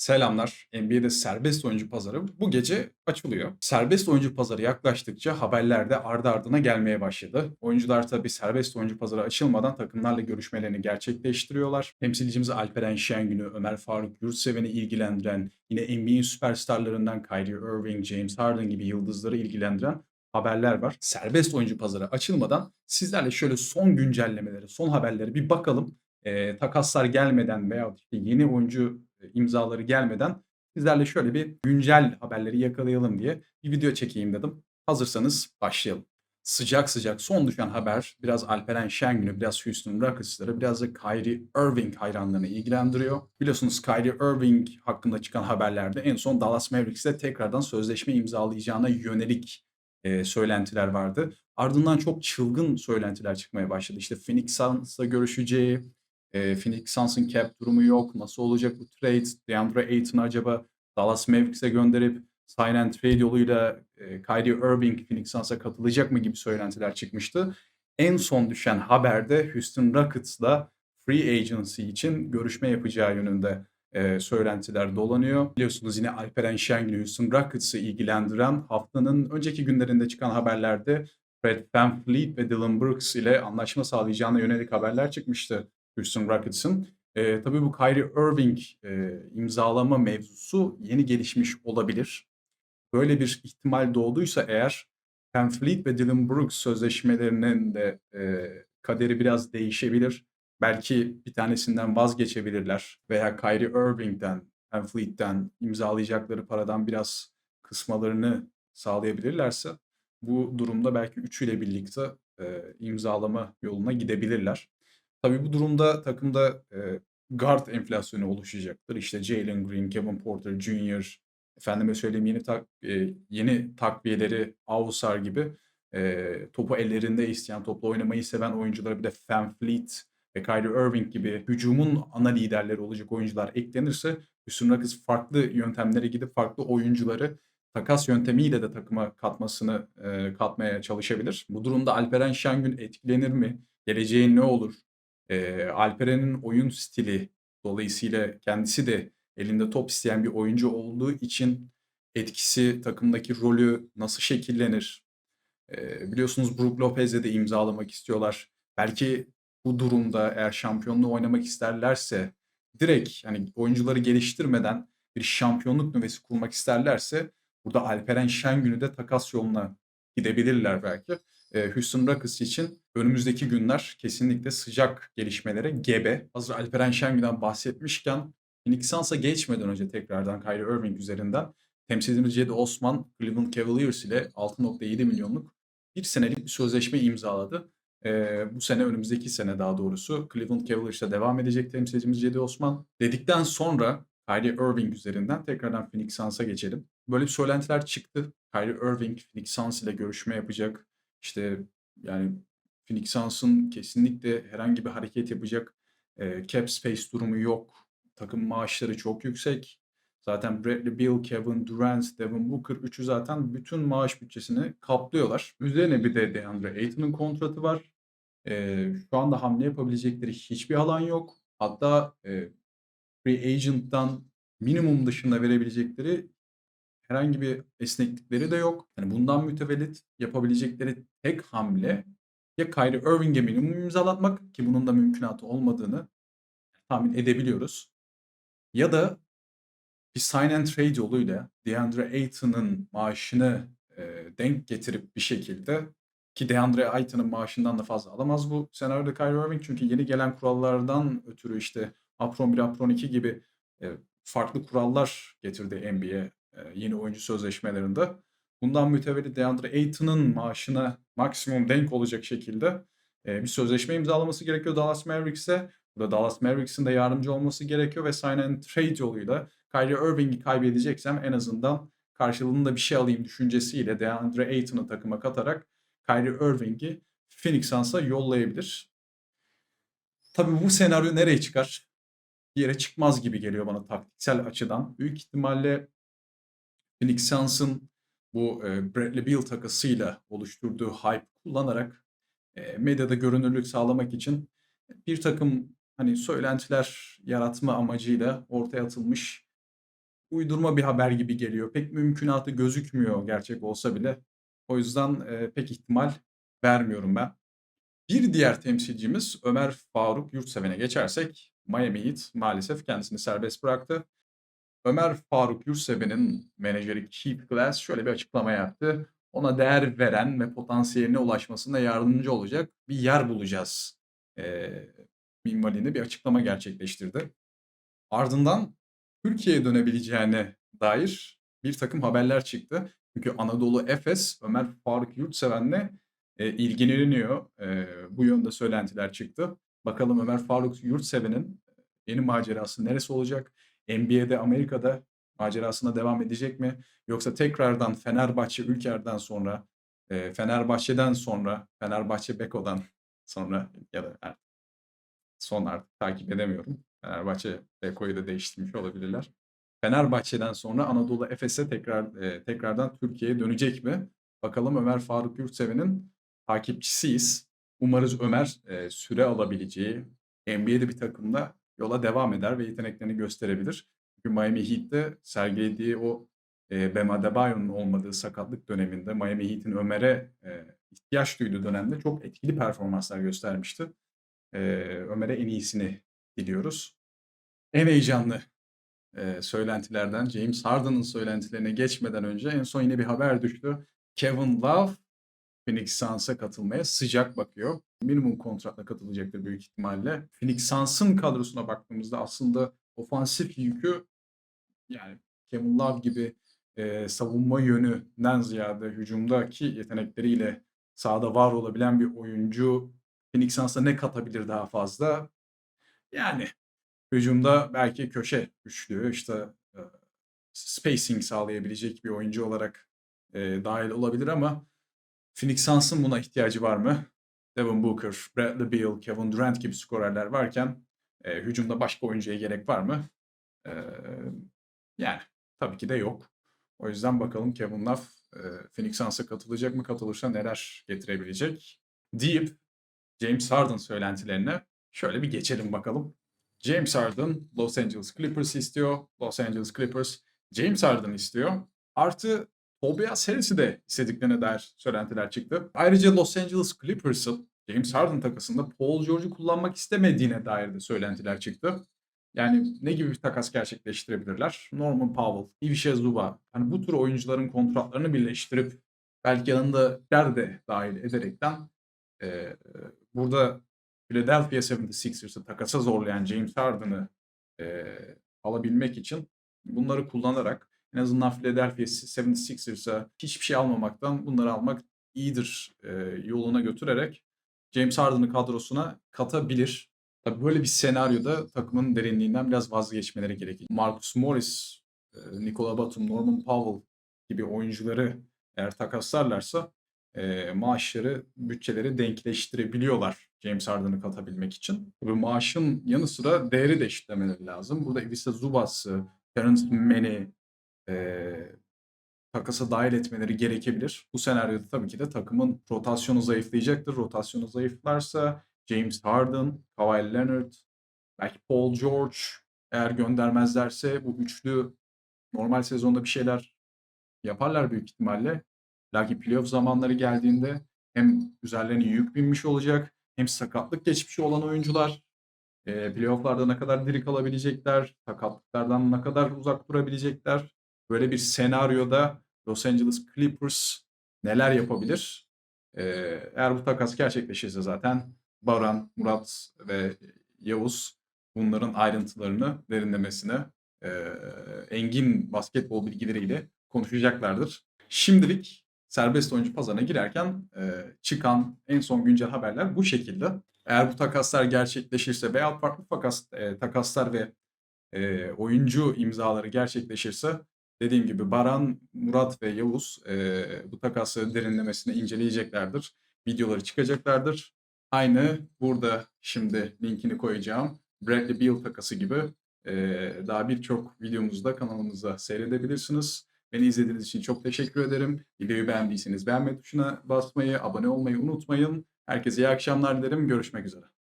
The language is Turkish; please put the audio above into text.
Selamlar. NBA'de serbest oyuncu pazarı bu gece açılıyor. Serbest oyuncu pazarı yaklaştıkça haberler de ardı ardına gelmeye başladı. Oyuncular tabii serbest oyuncu pazarı açılmadan takımlarla görüşmelerini gerçekleştiriyorlar. Temsilcimiz Alperen Şengün'ü, Ömer Faruk Yurtseven'i ilgilendiren, yine NBA'in süperstarlarından Kyrie Irving, James Harden gibi yıldızları ilgilendiren haberler var. Serbest oyuncu pazarı açılmadan sizlerle şöyle son güncellemeleri, son haberleri bir bakalım. Eee, takaslar gelmeden veya işte yeni oyuncu e, imzaları gelmeden sizlerle şöyle bir güncel haberleri yakalayalım diye bir video çekeyim dedim. Hazırsanız başlayalım. Sıcak sıcak son düşen haber biraz Alperen Şengün'ü, biraz Houston Rockets'ları, biraz da Kyrie Irving hayranlarını ilgilendiriyor. Biliyorsunuz Kyrie Irving hakkında çıkan haberlerde en son Dallas Mavericks'le tekrardan sözleşme imzalayacağına yönelik e, söylentiler vardı. Ardından çok çılgın söylentiler çıkmaya başladı. İşte Phoenix Suns'la görüşeceği, e, Phoenix Suns'ın cap durumu yok. Nasıl olacak bu trade? DeAndre Ayton'u acaba Dallas Mavericks'e gönderip sign and trade yoluyla e, Kyrie Irving Phoenix Suns'a katılacak mı gibi söylentiler çıkmıştı. En son düşen haberde Houston Rockets'la free agency için görüşme yapacağı yönünde e, söylentiler dolanıyor. Biliyorsunuz yine Alperen Şengün Houston Rockets'ı ilgilendiren haftanın önceki günlerinde çıkan haberlerde Fred VanVleet ve Dylan Brooks ile anlaşma sağlayacağına yönelik haberler çıkmıştı Houston Rockets'ın. E, tabii bu Kyrie Irving e, imzalama mevzusu yeni gelişmiş olabilir. Böyle bir ihtimal doğduysa eğer VanVleet ve Dylan Brooks sözleşmelerinin de e, kaderi biraz değişebilir. Belki bir tanesinden vazgeçebilirler veya Kyrie Irving'den, VanVleet'ten imzalayacakları paradan biraz kısmalarını sağlayabilirlerse bu durumda belki üçüyle birlikte e, imzalama yoluna gidebilirler. Tabii bu durumda takımda e, guard enflasyonu oluşacaktır. İşte Jalen Green, Kevin Porter Jr., efendime söyleyeyim yeni tak, e, yeni takviyeleri Avusar gibi e, topu ellerinde isteyen, topla oynamayı seven oyunculara bir de VanVleet ve Kyrie Irving gibi hücumun ana liderleri olacak oyuncular eklenirse Houston Rockets farklı yöntemlere gidip farklı oyuncuları takas yöntemiyle de takıma katmasını e, katmaya çalışabilir. Bu durumda Alperen Şengün etkilenir mi? Geleceği ne olur? E, Alperen'in oyun stili dolayısıyla kendisi de elinde top isteyen bir oyuncu olduğu için etkisi, takımdaki rolü nasıl şekillenir? E, biliyorsunuz Brook Lopez'le de imzalamak istiyorlar. Belki bu durumda eğer şampiyonluğu oynamak isterlerse direkt hani oyuncuları geliştirmeden bir şampiyonluk nüvesi kurmak isterlerse burada Alperen Şengün'ü de takas yoluna gidebilirler belki. E, Houston Rockets için önümüzdeki günler kesinlikle sıcak gelişmelere gebe. Hazır Alperen Şengün'den bahsetmişken Phoenix Suns'a geçmeden önce tekrardan Kyrie Irving üzerinden temsilcimiz Cedi Osman Cleveland Cavaliers ile 6.7 milyonluk bir senelik bir sözleşme imzaladı. Ee, bu sene önümüzdeki sene daha doğrusu Cleveland Cavaliers'ta devam edecek temsilcimiz Cedi Osman. Dedikten sonra Kyrie Irving üzerinden tekrardan Phoenix Suns'a geçelim. Böyle bir söylentiler çıktı. Kyrie Irving Phoenix Suns ile görüşme yapacak. İşte yani Phoenix Suns'ın kesinlikle herhangi bir hareket yapacak e, cap space durumu yok. Takım maaşları çok yüksek. Zaten Bradley Beal, Kevin Durant, Devin Booker üçü zaten bütün maaş bütçesini kaplıyorlar. Üzerine bir de DeAndre Ayton'un kontratı var. Ee, şu anda hamle yapabilecekleri hiçbir alan yok. Hatta e, free agent'tan minimum dışında verebilecekleri herhangi bir esneklikleri de yok. Yani bundan mütevellit yapabilecekleri tek hamle ya Kyrie Irving'e minimum imzalatmak ki bunun da mümkünatı olmadığını tahmin edebiliyoruz. Ya da bir sign and trade yoluyla DeAndre Ayton'un maaşını e, denk getirip bir şekilde ki DeAndre Ayton'un maaşından da fazla alamaz bu senaryoda Kyrie Irving çünkü yeni gelen kurallardan ötürü işte Apron 1, Apron 2 gibi e, farklı kurallar getirdi NBA yeni oyuncu sözleşmelerinde. Bundan mütevellit DeAndre Ayton'un maaşına maksimum denk olacak şekilde e, bir sözleşme imzalaması gerekiyor Dallas Mavericks'e. Burada Dallas Mavericks'in de yardımcı olması gerekiyor ve sign and trade yoluyla Kyrie Irving'i kaybedeceksem en azından karşılığında bir şey alayım düşüncesiyle DeAndre Ayton'u takıma katarak Kyrie Irving'i Phoenix Suns'a yollayabilir. Tabii bu senaryo nereye çıkar? Bir yere çıkmaz gibi geliyor bana taktiksel açıdan. Büyük ihtimalle Phoenix Suns'ın bu Bradley Beal takasıyla oluşturduğu hype kullanarak medyada görünürlük sağlamak için bir takım hani söylentiler yaratma amacıyla ortaya atılmış uydurma bir haber gibi geliyor. Pek mümkünatı gözükmüyor gerçek olsa bile. O yüzden pek ihtimal vermiyorum ben. Bir diğer temsilcimiz Ömer Faruk Yurtseven'e geçersek Miami Heat maalesef kendisini serbest bıraktı. Ömer Faruk Yurtseven'in menajeri Keith Glass şöyle bir açıklama yaptı. Ona değer veren ve potansiyeline ulaşmasına yardımcı olacak bir yer bulacağız. E, minvalinde bir açıklama gerçekleştirdi. Ardından Türkiye'ye dönebileceğine dair bir takım haberler çıktı. Çünkü Anadolu Efes Ömer Faruk Yurtseven'le e, ilgileniyor. E, bu yönde söylentiler çıktı. Bakalım Ömer Faruk Yurtseven'in yeni macerası neresi olacak? NBA'de Amerika'da macerasına devam edecek mi? Yoksa tekrardan Fenerbahçe Ülker'den sonra, e, Fenerbahçe'den sonra, Fenerbahçe Beko'dan sonra ya da yani son artık takip edemiyorum. Fenerbahçe Beko'yu da değiştirmiş olabilirler. Fenerbahçe'den sonra Anadolu Efes'e tekrar e, tekrardan Türkiye'ye dönecek mi? Bakalım Ömer Faruk Yurtseven'in takipçisiyiz. Umarız Ömer e, süre alabileceği NBA'de bir takımda yola devam eder ve yeteneklerini gösterebilir. Çünkü Miami Heat'te sergilediği o e, Bam Adebayo'nun olmadığı sakatlık döneminde Miami Heat'in Ömer'e e, ihtiyaç duyduğu dönemde çok etkili performanslar göstermişti. E, Ömer'e en iyisini diliyoruz. En heyecanlı e, söylentilerden James Harden'ın söylentilerine geçmeden önce en son yine bir haber düştü. Kevin Love Phoenix Suns'a katılmaya sıcak bakıyor. Minimum kontratla katılacaktır büyük ihtimalle. Phoenix Suns'ın kadrosuna baktığımızda aslında ofansif yükü yani Kevin Love gibi e, savunma yönünden ziyade hücumdaki yetenekleriyle sahada var olabilen bir oyuncu Phoenix Suns'a ne katabilir daha fazla? Yani hücumda belki köşe güçlüğü, işte e, spacing sağlayabilecek bir oyuncu olarak e, dahil olabilir ama Phoenix Suns'ın buna ihtiyacı var mı? Devin Booker, Bradley Beal, Kevin Durant gibi skorerler varken e, hücumda başka oyuncuya gerek var mı? E, yani tabii ki de yok. O yüzden bakalım Kevin Love e, Phoenix Suns'a katılacak mı? Katılırsa neler getirebilecek? Deyip James Harden söylentilerine şöyle bir geçelim bakalım. James Harden Los Angeles Clippers istiyor. Los Angeles Clippers James Harden istiyor. Artı Tobias Harris'i de istediklerine dair söylentiler çıktı. Ayrıca Los Angeles Clippers'ın James Harden takasında Paul George'u kullanmak istemediğine dair de söylentiler çıktı. Yani ne gibi bir takas gerçekleştirebilirler? Norman Powell, Ivica Zuba. Hani bu tür oyuncuların kontratlarını birleştirip belki yanında de dahil ederekten e, burada Philadelphia 76ers'ı takasa zorlayan James Harden'ı e, alabilmek için bunları kullanarak en azından Philadelphia 76ers'a hiçbir şey almamaktan bunları almak iyidir e, yoluna götürerek James Harden'ı kadrosuna katabilir. Tabii böyle bir senaryoda takımın derinliğinden biraz vazgeçmeleri gerekir. Marcus Morris, e, Nikola Batum, Norman Powell gibi oyuncuları eğer takaslarlarsa e, maaşları, bütçeleri denkleştirebiliyorlar James Harden'ı katabilmek için. Bu maaşın yanı sıra değeri de eşitlemeleri lazım. Burada Ivica Zubas'ı, Terence Mann'i e, takasa dahil etmeleri gerekebilir. Bu senaryoda tabii ki de takımın rotasyonu zayıflayacaktır. Rotasyonu zayıflarsa James Harden, Kawhi Leonard, belki Paul George eğer göndermezlerse bu üçlü normal sezonda bir şeyler yaparlar büyük ihtimalle. Lakin playoff zamanları geldiğinde hem üzerlerine yük binmiş olacak hem sakatlık geçmişi olan oyuncular e, playofflarda ne kadar diri kalabilecekler, sakatlıklardan ne kadar uzak durabilecekler. Böyle bir senaryoda Los Angeles Clippers neler yapabilir? E, eğer bu takas gerçekleşirse zaten Baran, Murat ve Yavuz bunların ayrıntılarını derinlemesine e, engin basketbol bilgileriyle konuşacaklardır. Şimdilik serbest oyuncu pazarına girerken e, çıkan en son güncel haberler bu şekilde. Eğer bu takaslar gerçekleşirse veya farklı takas, e, takaslar ve e, oyuncu imzaları gerçekleşirse dediğim gibi Baran, Murat ve Yavuz e, bu takasları derinlemesine inceleyeceklerdir. Videoları çıkacaklardır. Aynı burada şimdi linkini koyacağım. Bradley Beal takası gibi e, daha birçok videomuzda kanalımızda seyredebilirsiniz. Beni izlediğiniz için çok teşekkür ederim. Videoyu beğendiyseniz beğenme tuşuna basmayı, abone olmayı unutmayın. Herkese iyi akşamlar dilerim. Görüşmek üzere.